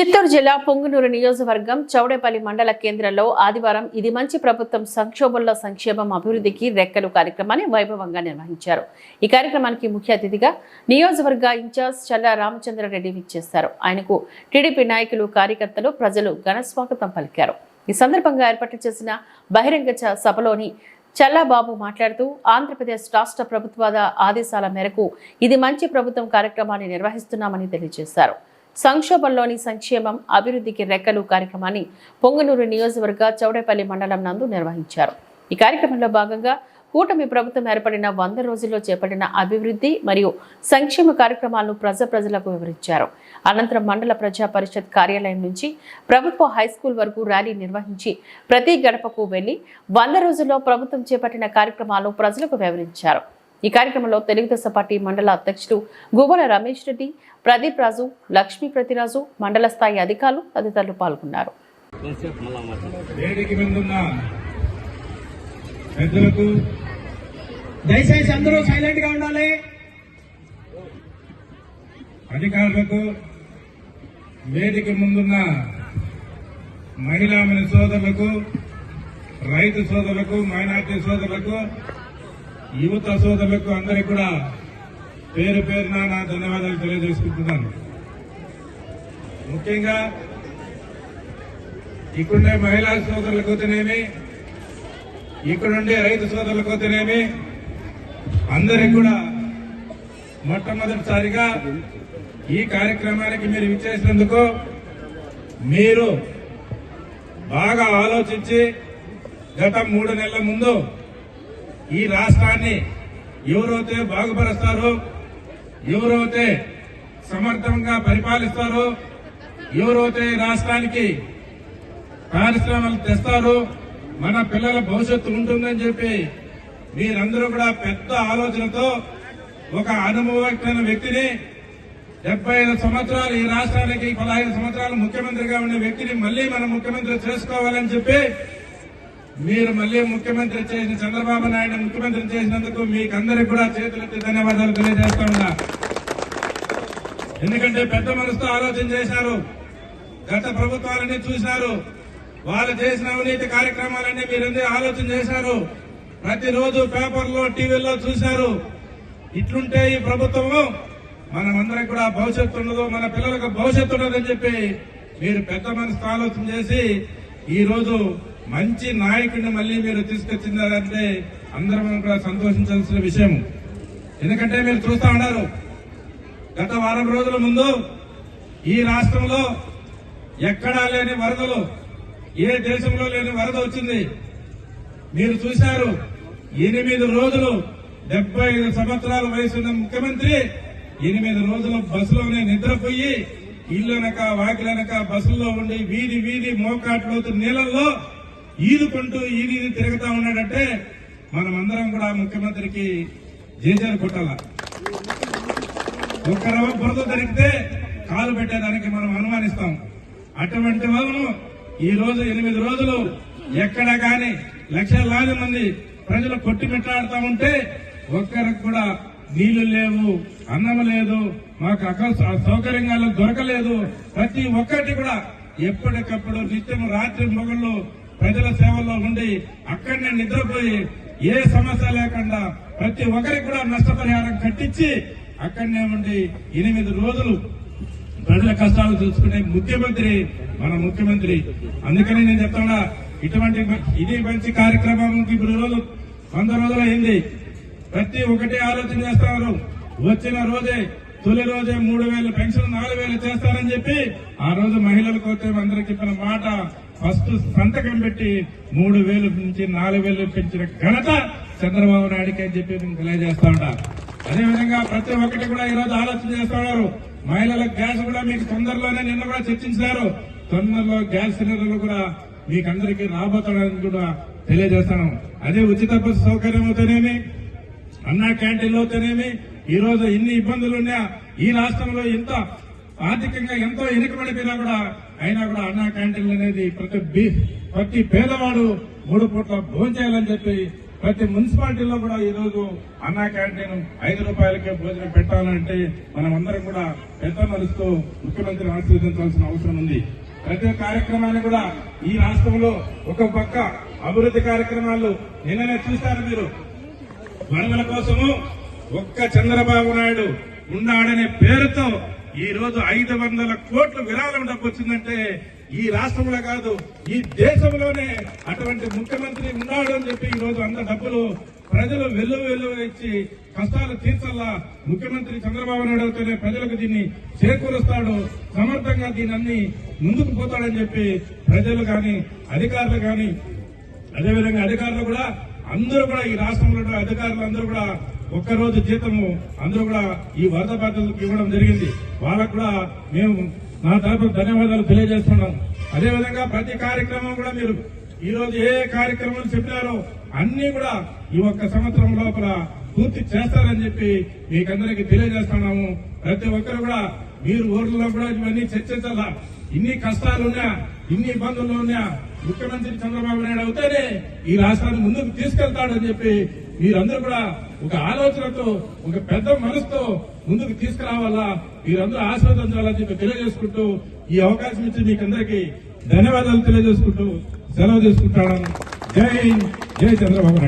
చిత్తూరు జిల్లా పొంగునూరు నియోజకవర్గం చౌడేపల్లి మండల కేంద్రంలో ఆదివారం ఇది మంచి ప్రభుత్వం సంక్షోభంలో సంక్షేమం అభివృద్ధికి రెక్కలు కార్యక్రమాన్ని వైభవంగా నిర్వహించారు. ఈ కార్యక్రమానికి ముఖ్య అతిథిగా నియోజకవర్గ ఇన్ఛార్జ్ చల్ల రామచంద్రారెడ్డి విచ్చేశారు. ఆయనకు టీడీపీ నాయకులు కార్యకర్తలు ప్రజలు ఘన స్వాగతం పలికారు. ఈ సందర్భంగా ఏర్పాటు చేసిన బహిరంగ చ- సభలోని చల్లాబాబు మాట్లాడుతూ ఆంధ్రప్రదేశ్ రాష్ట్ర ప్రభుత్వాల ఆదేశాల మేరకు ఇది మంచి ప్రభుత్వం కార్యక్రమాన్ని నిర్వహిస్తున్నామని తెలియజేశారు. సంక్షోభంలోని సంక్షేమం అభివృద్ధికి రెక్కలు కార్యక్రమాన్ని పొంగనూరు నియోజకవర్గ చౌడేపల్లి మండలం నందు నిర్వహించారు. ఈ కార్యక్రమంలో భాగంగా కూటమి ప్రభుత్వం ఏర్పడిన వంద రోజుల్లో చేపట్టిన అభివృద్ధి మరియు సంక్షేమ కార్యక్రమాలను ప్రజ ప్రజలకు వివరించారు. అనంతరం మండల ప్రజా పరిషత్ కార్యాలయం నుంచి ప్రభుత్వ హైస్కూల్ వరకు ర్యాలీ నిర్వహించి ప్రతి గడపకు వెళ్ళి వంద రోజుల్లో ప్రభుత్వం చేపట్టిన కార్యక్రమాలు ప్రజలకు వివరించారు. ఈ కార్యక్రమంలో తెలుగుదేశం పార్టీ మండల అధ్యక్షుడు గువ్వల రమేష్ రెడ్డి ప్రదీప్ రాజు లక్ష్మీ ప్రతిరాజు మండల స్థాయి అధికారులు తదితరులు పాల్గొన్నారు. వేదిక ముందున్న పెద్దలకు దయచేసి అందరూ సైలెంట్గా ఉండాలి. అధికారులకు వేదిక ముందున్న సోదరులకు రైతు సోదరులకు మైనార్టీ సోదరులకు యువత సోదరులకు అందరికీ కూడా పేరు పేరున నా ధన్యవాదాలు తెలియజేసుకుంటున్నాను. ముఖ్యంగా ఇక్కడుండే మహిళా సోదరులకు అయితేనేమి ఇక్కడుండే రైతు సోదరులకు అయితేనేమి అందరికి కూడా మొట్టమొదటిసారిగా ఈ కార్యక్రమానికి మీరు విచ్చేసినందుకు మీరు బాగా ఆలోచించి గత మూడు నెలల ముందు ఈ రాష్ట్రాన్ని ఎవరైతే బాగుపరుస్తారో ఎవరైతే సమర్థంగా పరిపాలిస్తారో ఎవరైతే రాష్ట్రానికి పారిశ్రమలు తెస్తారు మన పిల్లల భవిష్యత్తు ఉంటుందని చెప్పి మీరందరూ కూడా పెద్ద ఆలోచనతో ఒక అనుభవజ్ఞ వ్యక్తిని డెబ్బై ఐదు సంవత్సరాలు ఈ రాష్ట్రానికి పదహైదు సంవత్సరాలు ముఖ్యమంత్రిగా ఉన్న వ్యక్తిని మళ్ళీ మనం ముఖ్యమంత్రి చేసుకోవాలని చెప్పి మీరు మళ్ళీ ముఖ్యమంత్రి చేసిన చంద్రబాబు నాయుడు ముఖ్యమంత్రి చేసినందుకు మీకు అందరికి కూడా చేతులెత్తి ధన్యవాదాలు తెలియజేస్తా ఉన్నా. ఎందుకంటే పెద్ద మనసుతో ఆలోచన చేశారు. గత ప్రభుత్వాలన్నీ చూసినారు వాళ్ళు చేసిన అవినీతి కార్యక్రమాలన్నీ మీరందరూ ఆలోచన చేశారు. ప్రతిరోజు పేపర్లో టీవీల్లో చూశారు. ఇట్లుంటే ఈ ప్రభుత్వము మనమందరం కూడా భవిష్యత్తు ఉండదు మన పిల్లలకు భవిష్యత్తు ఉండదని చెప్పి మీరు పెద్ద మనసుతో ఆలోచన చేసి ఈ రోజు మంచి నాయకుడిని మళ్ళీ మీరు తీసుకొచ్చిందంటే అందరం కూడా సంతోషించాల్సిన విషయం. ఎందుకంటే మీరు చూస్తా ఉన్నారు గత వారం రోజుల ముందు ఈ రాష్ట్రంలో ఎక్కడా లేని వరదలు ఏ దేశంలో లేని వరద వచ్చింది. మీరు చూశారు ఎనిమిది రోజులు డెబ్బై ఐదు సంవత్సరాల వయసున్న ముఖ్యమంత్రి ఎనిమిది రోజులు బస్సులోనే నిద్రపోయి ఇల్లనక వాకిలనక బస్సుల్లో ఉండి వీధి వీధి మోకాట్లోతు నీళ్ళల్లో ఈదుకుంటూ ఈది తిరుగుతా ఉన్నాడంటే మనమందరం కూడా ముఖ్యమంత్రికి జేజేలు కొట్టాల? ఒక్క రవ్వ బురద దొరికితే కాలు పెట్టేదానికి మనం అనుమానిస్తాం. అటువంటి వాళ్ళను ఈ రోజు ఎనిమిది రోజులు ఎక్కడ కానీ లక్షలాది మంది ప్రజలు కొట్టిమిట్టాడుతా ఉంటే ఒక్కరికి కూడా నీళ్ళు లేవు అన్నం లేదు మాకు అక్కడ సౌకర్యంగా దొరకలేదు. ప్రతి ఒక్కటి కూడా ఎప్పటికప్పుడు నిత్యం రాత్రి మొగళ్ళు ప్రజల సేవల్లో ఉండి అక్కడనే నిద్రపోయి ఏ సమస్య లేకుండా ప్రతి ఒక్కరికి కూడా నష్టపరిహారం కట్టించి అక్కడనే ఉండి ఎనిమిది రోజులు ప్రజల కష్టాలు చూసుకునే ముఖ్యమంత్రి మన ముఖ్యమంత్రి. అందుకని నేను చెప్తాడా ఇటువంటి ఇది మంచి కార్యక్రమం ఇప్పుడు రోజు వంద రోజులు అయింది. ప్రతి ఒక్కటి ఆలోచన చేస్తున్నారు వచ్చిన రోజే తొలి రోజే మూడు వేలు పెన్షన్ నాలుగు వేలు చేస్తారని చెప్పి ఆ రోజు మహిళలకు వచ్చే అందరికి చెప్పిన మాట ఫస్ట్ సంతకం పెట్టి మూడు వేలు నుంచి నాలుగు వేలు పెంచిన ఘనత చంద్రబాబు నాయుడికి అని చెప్పి నేను తెలియజేస్తా ఉంటారు అదేవిధంగా ప్రతి ఒక్కటి కూడా ఈ రోజు ఆలోచన చేస్తున్నారు మహిళల గ్యాస్ కూడా మీకు తొందరలోనే నిన్న కూడా చర్చించారు. తొందరలో గ్యాస్ సిలిండర్లు కూడా మీకు అందరికీ రాబోతాడని కూడా తెలియజేస్తాను. అదే ఉచిత బస్సు సౌకర్యం అవుతానేమి అన్నా క్యాంటీన్లు అవుతానేమి ఈ రోజు ఇన్ని ఇబ్బందులు ఉన్నాయా ఈ రాష్ట్రంలో ఇంత ఆర్థికంగా ఎంతో ఇరుకబడిపోయినా కూడా అయినా కూడా అన్నా క్యాంటీన్లు అనేది ప్రతి ప్రతి పేదవాడు మూడు పూట్ల భోజనం చేయాలని చెప్పి ప్రతి మున్సిపాలిటీలో కూడా ఈరోజు అన్నా క్యాంటీన్ ఐదు రూపాయలకే భోజనం పెట్టాలంటే మనం అందరం కూడా పెద్ద మరుస్తూ ముఖ్యమంత్రిని ఆశీర్వదించాల్సిన అవసరం ఉంది. ప్రతి కార్యక్రమాన్ని కూడా ఈ రాష్ట్రంలో ఒక పక్క అభివృద్ధి కార్యక్రమాలు నిన్ననే చూస్తారు మీరు. వరదల కోసము ఒక్క చంద్రబాబు నాయుడు ఉన్నాడనే పేరుతో ఈ రోజు ఐదు వందల కోట్ల విరాళం డబ్బు వచ్చిందంటే ఈ రాష్ట్రంలో కాదు ఈ దేశంలోనే అటువంటి ముఖ్యమంత్రి ఉన్నాడు అని చెప్పి ఈ రోజు అంత డబ్బులు ప్రజలు వెల్లు వెల్లు ఇచ్చి కష్టాలు తీర్చల్లా ముఖ్యమంత్రి చంద్రబాబు నాయుడు అయితేనే ప్రజలకు దీన్ని చేకూరుస్తాడు సమర్థంగా దీన్ని అన్ని ముందుకు పోతాడని చెప్పి ప్రజలు కానీ అధికారులు కానీ అదేవిధంగా అధికారులు కూడా అందరూ కూడా ఈ రాష్ట్రంలో అధికారులు అందరూ కూడా ఒక్కరోజు జీతము అందరూ కూడా ఈ వరద బాధితులకు ఇవ్వడం జరిగింది. వాళ్ళకు కూడా మేము నా తరపున ధన్యవాదాలు తెలియజేస్తున్నాం. అదేవిధంగా ప్రతి కార్యక్రమం కూడా మీరు ఈ రోజు ఏ కార్యక్రమాలు చెప్పినారో అన్ని కూడా ఈ ఒక్క సంవత్సరం లోపల పూర్తి చేస్తారని చెప్పి మీకందరికి తెలియజేస్తున్నాము. ప్రతి ఒక్కరు కూడా మీరు ఊర్లలో కూడా ఇవన్నీ చర్చించాలా? ఇన్ని కష్టాలున్నా ఇన్ని ఇబ్బందులు ఉన్నా ముఖ్యమంత్రి చంద్రబాబు నాయుడు అవుతేనే ఈ రాష్ట్రాన్ని ముందుకు తీసుకెళ్తాడని చెప్పి మీరందరూ కూడా ఒక ఆలోచనతో ఒక పెద్ద మనసుతో ముందుకు తీసుకురావాలా? మీరందరూ ఆశీర్వదించాలని చెప్పి తెలియజేసుకుంటూ ఈ అవకాశం ఇచ్చి మీకందరికీ ధన్యవాదాలు తెలియజేసుకుంటూ సెలవు తీసుకుంటాను. జై జై చంద్రబాబు